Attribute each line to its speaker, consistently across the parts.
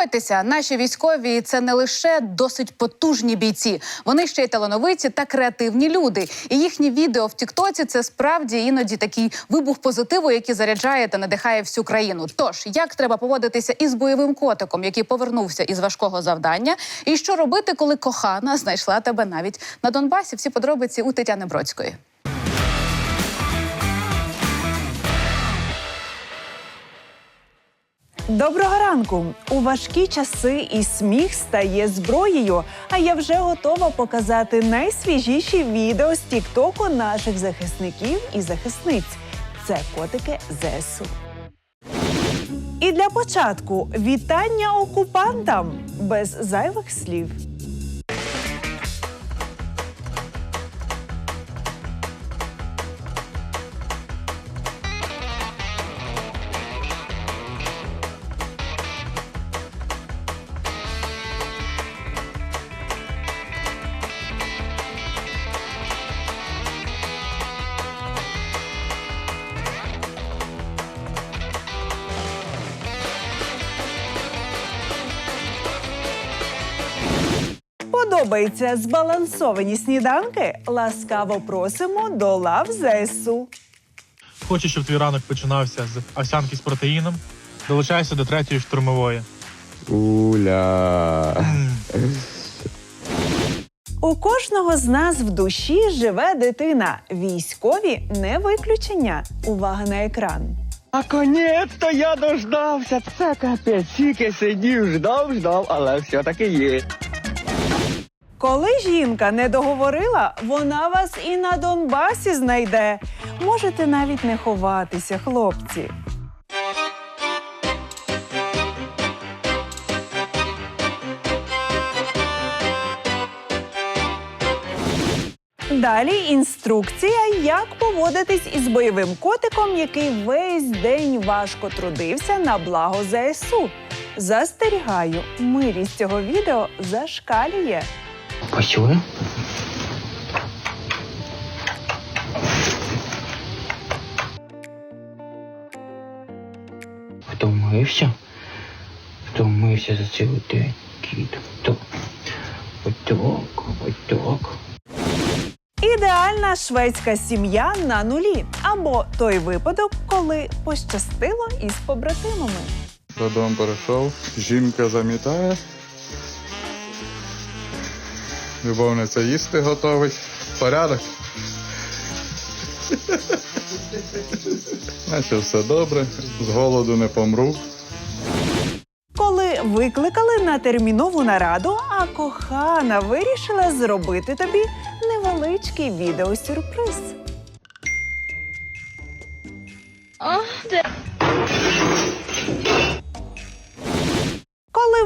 Speaker 1: Заспокойтеся, наші військові це не лише досить потужні бійці, вони ще й талановиті та креативні люди. І їхні відео в Тіктоці це справді іноді такий вибух позитиву, який заряджає та надихає всю країну. Тож як треба поводитися із бойовим котиком, який повернувся із важкого завдання, і що робити, коли кохана знайшла тебе навіть на Донбасі? Всі подробиці у Тетяни Бродської.
Speaker 2: Доброго ранку! У важкі часи і сміх стає зброєю. А я вже готова показати найсвіжіші відео з Тіктоку наших захисників і захисниць. Це котики ЗСУ. І для початку вітання окупантам без зайвих слів. Подобаються збалансовані сніданки? Ласкаво просимо до лав ЗСУ.
Speaker 3: Хочу, щоб твій ранок починався з овсянки з протеїном. Долучайся до третьої штурмової.
Speaker 4: Уля.
Speaker 2: У кожного з нас в душі живе дитина. Військові не виключення. Увага на екран.
Speaker 4: Наконець-то я дождався. Це капець. Тільки сидів, ждав, ждав, але все-таки є.
Speaker 2: Коли жінка не договорила, вона вас і на Донбасі знайде. Можете навіть не ховатися, хлопці. Далі інструкція, як поводитись із бойовим котиком, який весь день важко трудився на благо ЗСУ. Застерігаю, милість цього відео зашкалює.
Speaker 4: Почули? Втомився? Втомився за цілий день, кіт. То. Ось так.
Speaker 2: Ідеальна шведська сім'я на нулі або той випадок, коли пощастило із побратимами.
Speaker 5: Додому перейшов, жінка замітає. Любовниця їсти готовить. Порядок. Наче все добре, з голоду не помру.
Speaker 2: Коли викликали на термінову нараду, а кохана вирішила зробити тобі невеличкий відеосюрприз. Коли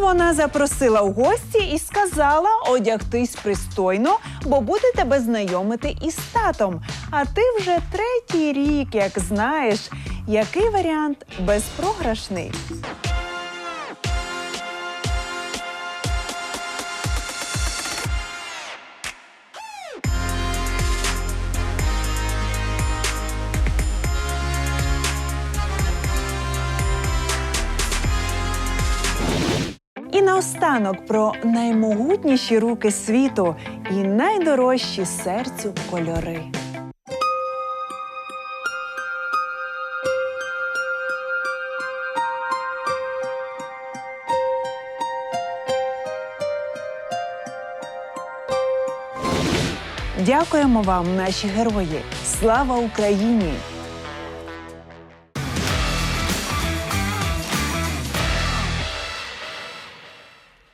Speaker 2: вона запросила в гості і сказала одягтись пристойно, бо буде тебе знайомити із татом. А ти вже третій рік, як знаєш, який варіант безпрограшний. І наостанок про наймогутніші руки світу і найдорожчі серцю кольори. Дякуємо вам, наші герої! Слава Україні!